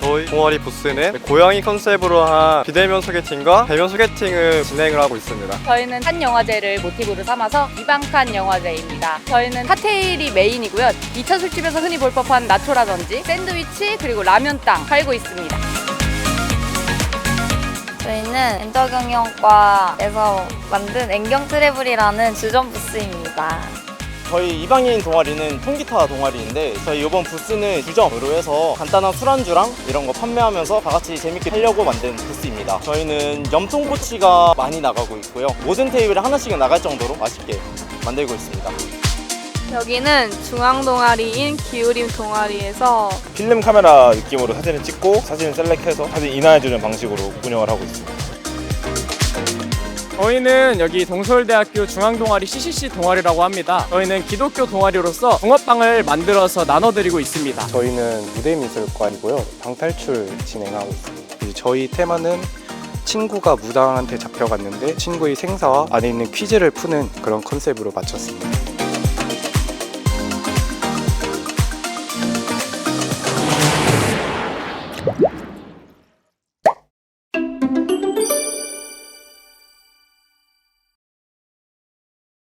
저희 동아리 부스는 고양이 컨셉으로 한 비대면 소개팅과 대면 소개팅을 진행을 하고 있습니다. 저희는 한 영화제를 모티브로 삼아서 이방칸 영화제입니다. 저희는 칵테일이 메인이고요. 2차 술집에서 흔히 볼 법한 나초라든지 샌드위치 그리고 라면땅 팔고 있습니다. 저희는 엔터경영과에서 만든 앵경 트래블이라는 주점 부스입니다. 저희 이방인 동아리는 통기타 동아리인데 저희 이번 부스는 주점으로 해서 간단한 술안주랑 이런 거 판매하면서 다 같이 재밌게 하려고 만든 부스입니다. 저희는 염통꼬치가 많이 나가고 있고요. 모든 테이블에 하나씩은 나갈 정도로 맛있게 만들고 있습니다. 여기는 중앙 동아리인 기울임 동아리에서 필름 카메라 느낌으로 사진을 찍고 사진을 셀렉해서 사진 인화해주는 방식으로 운영을 하고 있습니다. 저희는 여기 동서울대학교 중앙동아리 CCC 동아리라고 합니다. 저희는 기독교 동아리로서 붕어빵을 만들어서 나눠드리고 있습니다. 저희는 무대미술관이고요. 방탈출 진행하고 있습니다. 저희 테마는 친구가 무당한테 잡혀갔는데 친구의 생사와 안에 있는 퀴즈를 푸는 그런 컨셉으로 맞췄습니다.